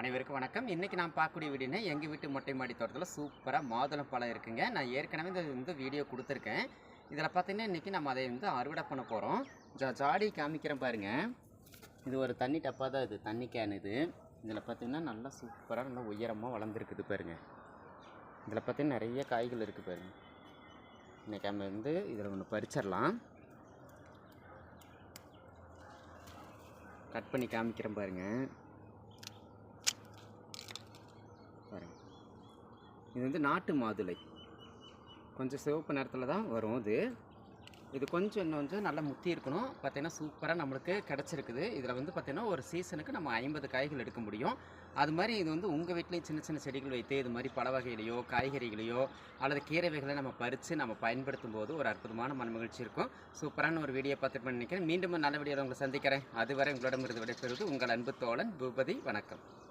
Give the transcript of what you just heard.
அனைவருக்கும் வணக்கம். இன்றைக்கி நான் பார்க்கக்கூடிய வீடுனா எங்கள் வீட்டு மொட்டை மாடி தோட்டத்தில் சூப்பராக மாதுளம் பழம் இருக்குங்க. நான் ஏற்கனவே இந்த இந்த வீடியோ கொடுத்துருக்கேன். இதில் பார்த்தீங்கன்னா இன்றைக்கி நம்ம அதை வந்து அறுவடை பண்ண போகிறோம் ஜா ஜாடி காமிக்கிறேன் பாருங்கள் இது ஒரு தண்ணி டப்பா தான் இது. தண்ணி கேன் இது. இதில் பார்த்தீங்கன்னா நல்லா சூப்பராக நல்லா உயரமாக வளர்ந்துருக்குது பாருங்கள் இதில் பார்த்தீங்கன்னா நிறைய காய்கள் இருக்குது பாருங்க. இன்றைக்கி நம்ம வந்து இதில் ஒன்று பறிச்சிடலாம். கட் பண்ணி காமிக்கிறேன் பாருங்கள் இது வந்து நாட்டு மாதுளை. கொஞ்சம் சிவப்பு நேரத்தில் தான் வரும் இது. இது கொஞ்சம் இன்னும் கொஞ்சம் நல்லா முத்தி இருக்கணும். பார்த்தீங்கன்னா சூப்பராக நம்மளுக்கு கிடச்சிருக்குது. இதில் வந்து பார்த்திங்கன்னா ஒரு சீசனுக்கு நம்ம ஐம்பது காய்கள் எடுக்க முடியும். அது மாதிரி இது வந்து உங்கள் வீட்லேயும் சின்ன சின்ன செடிகள் வைத்து இது மாதிரி பல வகையிலையோ காய்கறிகளையோ அல்லது கீரை வகைகளை நம்ம பறித்து நம்ம பயன்படுத்தும் போது ஒரு அற்புதமான மன மகிழ்ச்சி இருக்கும். சூப்பரான ஒரு வீடியோ பார்த்துட்டு நினைக்கிறேன். மீண்டும் நல்ல வீடியோவில் உங்களை சந்திக்கிறேன். அதுவரை உங்களிடம் இருந்து விடைபெறுவது உங்கள் அன்பு தோழன் பூபதி. வணக்கம்.